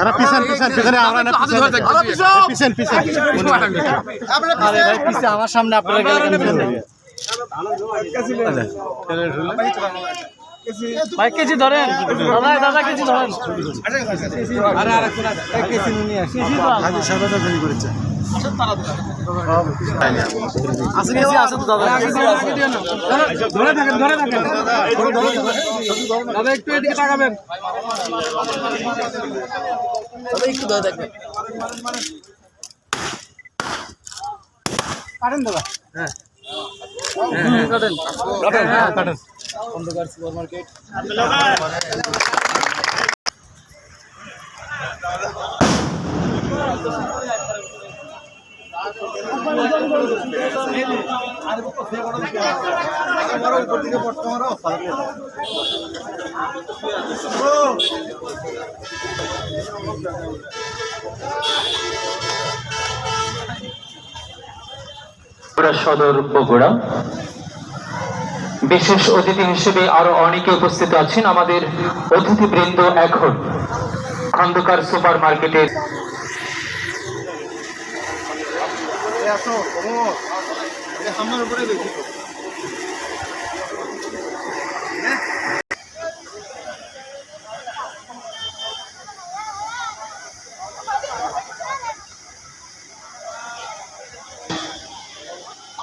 আরে পিছন পিছন পিছনে আমরা না পিছন পিছন পিছন আরে ভাই পিছে আমার সামনে আপনারা গেলেন কেন পিছন ভাই কেজি ধরেন? দাদা দাদা কেজি ধরেন। দাদা। ধরে থাকেন ধরে থাকেন। দাদা একটু এদিকে তাকাবেন। একটু ধরে থাকবেন। কাটেন দাদা। হ্যাঁ কাটেন। কাটেন হ্যাঁ। কাটেন। অন্ধকার সুপার মার্কেট সদর বগুড়া বিশেষ অতিথি হিসেবে আরও অনেকে উপস্থিত আছেন। আমাদের অতিথি অতিথিবৃন্দ এখন খন্দকার সুপার মার্কেটের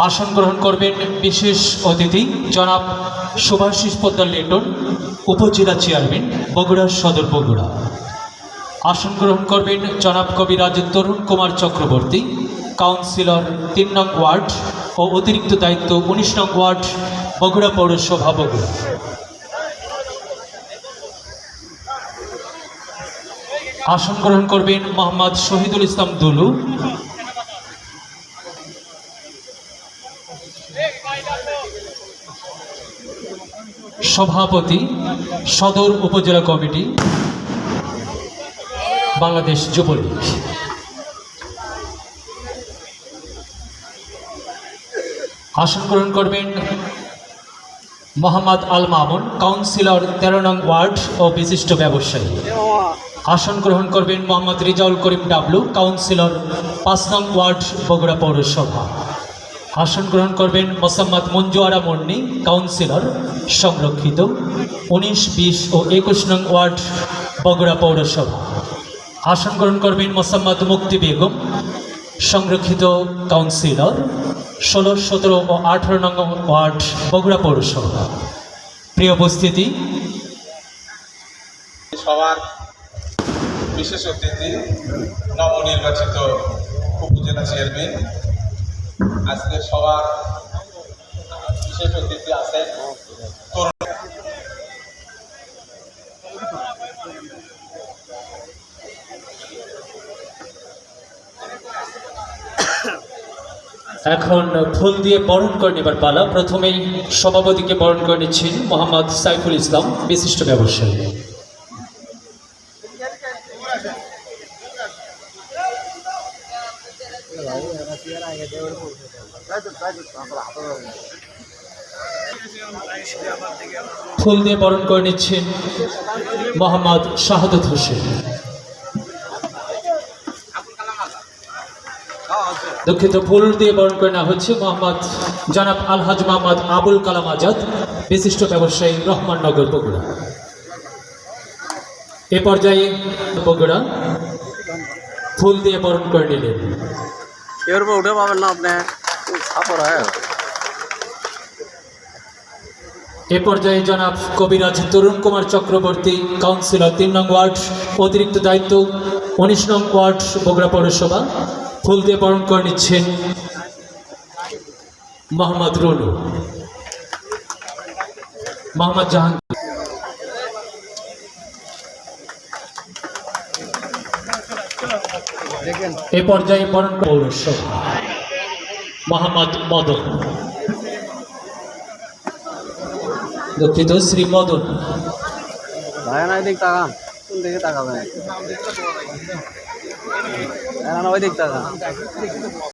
আসন গ্রহণ করবেন বিশেষ অতিথি জনাব সুভাষিস পোদ্দার লিটন, উপজেলা চেয়ারম্যান বগুড়া সদর বগুড়া। আসন গ্রহণ করবেন জনাব কবিরাজ তরুণ কুমার চক্রবর্তী, কাউন্সিলর তিন নং ওয়ার্ড ও অতিরিক্ত দায়িত্ব উনিশ নং ওয়ার্ড বগুড়া পৌরসভা বগুড়া। আসন গ্রহণ করবেন মোহাম্মদ শহীদুল ইসলাম দুলু সভাপতি, সদর উপজেলা কমিটি, বাংলাদেশ যুবলীগ আসন গ্রহণ করবেন মোহাম্মদ আল মামুন, কাউন্সিলর তেরো নং ওয়ার্ড ও বিশিষ্ট ব্যবসায়ী। আসন গ্রহণ করবেন মোহাম্মদ রিজাউল করিম ডাবলু, কাউন্সিলর পাঁচ নং ওয়ার্ড বগুড়া পৌরসভা। আসন গ্রহণ করবেন মোসাম্মদ মঞ্জুয়ারা মন্নি কাউন্সিলর সংরক্ষিত, উনিশ, বিশ ও একুশ নং ওয়ার্ড, বগুড়া পৌরসভা। আসন গ্রহণ করবেন মোসাম্মদ মুক্তি বেগম, সংরক্ষিত কাউন্সিলর ষোলো, সতেরো ও আঠারো নং ওয়ার্ড, বগুড়া পৌরসভা। প্রিয় উপস্থিতি সবার বিশেষ অতিথি, নবনির্বাচিত উপজেলা চেয়ারম্যান আজকে সবার বিশেষ অতিথি আছেন। এখন ফুল দিয়ে বরণ করে নেবার পালা। প্রথমেই সভাপতিকে বরণ করে নিচ্ছেন মোহাম্মদ সাইফুল ইসলাম, বিশিষ্ট ব্যবসায়ী। ফুল দিয়ে বরণ করে নিচ্ছেন মোহাম্মদ শাহাদত হোসেন। দুঃখিত, ফুল দিয়ে বরণ করে নেওয়া হচ্ছে মোহাম্মদ জনাব আলহাজ মোহাম্মদ আবুল কালাম আজাদ, বিশিষ্ট ব্যবসায়ী রহমাননগর বগুড়া। এ পর্যায়ে বগুড়া, ফুল দিয়ে বরণ করে নিলেন। এর উপর উঠে পাবেন না আপনি। সাপর হয়। এ পর্যায়ে জনাব কবিরাজ তরুণ কুমার চক্রবর্তী কাউন্সিলর তিন নং ওয়ার্ড অতিরিক্ত দায়িত্ব উনিশ নং ওয়ার্ড বগুড়া পৌরসভা। ফুল দিয়ে বরণ করে নিচ্ছেন মোহাম্মদ রুলু মোহাম্মদ জাহাঙ্গীর। এ পর্যায়ে বরণ করে পৌরসভা। মোহাম্মদ মদন। দুঃখিত শ্রী মদন। কোন দিকে তাকাবেন? ওই দিক তাকান।